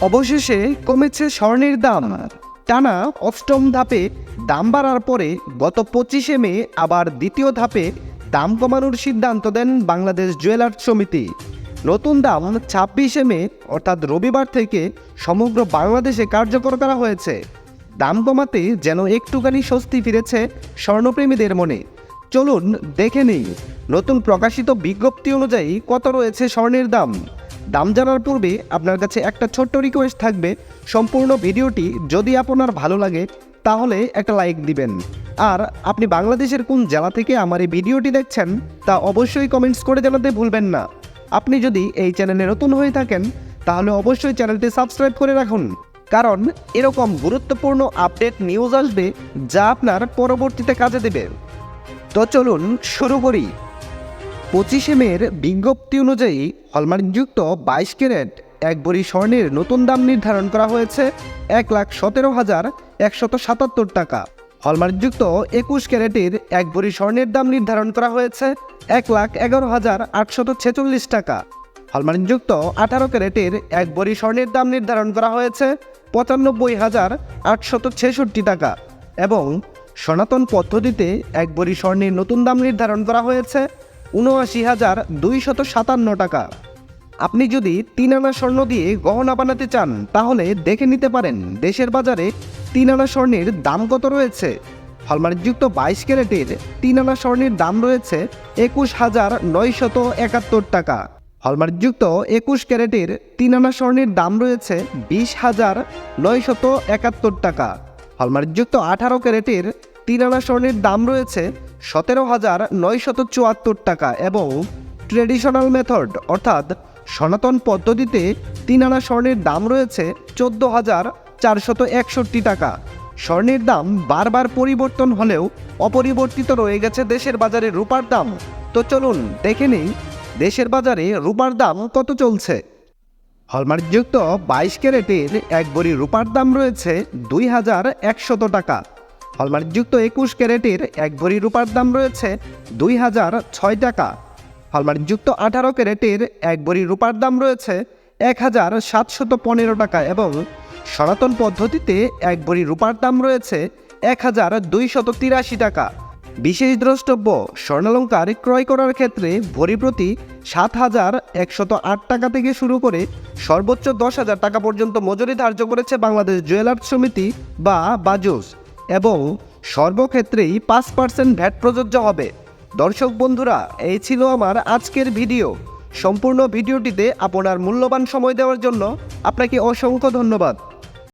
অবশেষে কমেছে স্বর্ণের দাম। টানা অষ্টম ধাপে দাম বাড়ার পরে গত পঁচিশে মে আবার দ্বিতীয় ধাপে দাম কমানোর সিদ্ধান্ত দেন বাংলাদেশ জুয়েলার্স সমিতি। নতুন দাম ছাব্বিশে মে, অর্থাৎ রবিবার থেকে সমগ্র বাংলাদেশে কার্যকর করা হয়েছে। দাম কমাতে যেন একটুখানি স্বস্তি ফিরেছে স্বর্ণপ্রেমীদের মনে। চলুন দেখে নিই, নতুন প্রকাশিত বিজ্ঞপ্তি অনুযায়ী কত রয়েছে স্বর্ণের দাম। দাম জানার পূর্বে আপনার কাছে একটা ছোট্ট রিকোয়েস্ট থাকবে। সম্পূর্ণ ভিডিওটি যদি আপনার ভালো লাগে, তাহলে একটা লাইক দিবেন। আর আপনি বাংলাদেশের কোন জেলা থেকে আমার এই ভিডিওটি দেখছেন, তা অবশ্যই কমেন্টস করে জানাতে ভুলবেন না। আপনি যদি এই চ্যানেলে নতুন হয়ে থাকেন, তাহলে অবশ্যই চ্যানেলটি সাবস্ক্রাইব করে রাখুন। কারণ এরকম গুরুত্বপূর্ণ আপডেট নিউজ আসবে, যা আপনার পরবর্তীতে কাজে দেবে। তো চলুন শুরু করি। পঁচিশে মের বিজ্ঞপ্তি অনুযায়ী হলমার্কযুক্ত বাইশ ক্যারেট, এক বড়ি স্বর্ণের নতুন দাম নির্ধারণ করা হয়েছে এক লাখ সতেরো হাজার একশত সাতাত্তর টাকা। হলমার্কযুক্ত একুশ ক্যারেটের এক বড়ি স্বর্ণের দাম নির্ধারণ করা হয়েছে এক লাখ এগারো হাজার আটশত ছেচল্লিশ টাকা। হলমার্কযুক্ত আঠারো ক্যারেটের এক বড়ি স্বর্ণের দাম নির্ধারণ করা হয়েছে পঁচানব্বই হাজার আটশত ছেষট্টি টাকা এবং সনাতন পদ্ধতিতে এক বড়ি স্বর্ণের নতুন দাম নির্ধারণ করা হয়েছে উনআশি হাজার দুইশত সাতান্ন টাকা। আপনি যদি তিন আনা স্বর্ণ দিয়ে গহনা বানাতে চান, তাহলে দেখে নিতে পারেন দেশের বাজারে তিন আনা স্বর্ণের দাম কত রয়েছে। হলমার্কযুক্ত বাইশ ক্যারেটের তিন আনা স্বর্ণের দাম রয়েছে একুশ হাজার নয়শত একাত্তর টাকা। হলমার্কযুক্ত একুশ ক্যারেটের তিন আনা স্বর্ণের দাম রয়েছে বিশ হাজার নয়শত একাত্তর টাকা। হলমার্কযুক্ত আঠারো ক্যারেটের তিন আনা স্বর্ণের দাম রয়েছে সতেরো হাজার নয়শত চুয়াত্তর টাকা এবং ট্রেডিশনাল মেথড, অর্থাৎ সনাতন পদ্ধতিতে তিন আনা স্বর্ণের দাম রয়েছে চোদ্দ হাজার চারশত একষট্টি টাকা। স্বর্ণের দাম বারবার পরিবর্তন হলেও অপরিবর্তিত রয়ে গেছে দেশের বাজারে রূপার দাম। তো চলুন দেখে নেই দেশের বাজারে রূপার দাম কত চলছে। হলমার্কযুক্ত বাইশ ক্যারেটের এক বড়ি রূপার দাম রয়েছে দুই হাজার একশত টাকা। হলমার্কযুক্ত একুশ ক্যারেটের এক ভরি রূপার দাম রয়েছে দুই হাজার ছয় টাকা। হলমার্কযুক্ত আঠারো ক্যারেটের এক ভরি রূপার দাম রয়েছে এক হাজার সাতশত পনেরো টাকা এবং সনাতন পদ্ধতিতে এক ভরি রূপার দাম রয়েছে এক হাজার দুইশত তিরাশি টাকা। বিশেষ দ্রষ্টব্য, স্বর্ণালঙ্কার ক্রয় করার ক্ষেত্রে ভরি প্রতি সাত হাজার একশত আট টাকা থেকে শুরু করে সর্বোচ্চ দশ হাজার টাকা পর্যন্ত মজুরি ধার্য করেছে বাংলাদেশ জুয়েলার্স সমিতি বা বাজুস। এবং সর্বক্ষেত্রেই পাঁচ পার্সেন্ট ভ্যাট প্রযোজ্য হবে। দর্শক বন্ধুরা, এই ছিল আমার আজকের ভিডিও। সম্পূর্ণ ভিডিওটিতে আপনার মূল্যবান সময় দেওয়ার জন্য আপনাকে অসংখ্য ধন্যবাদ।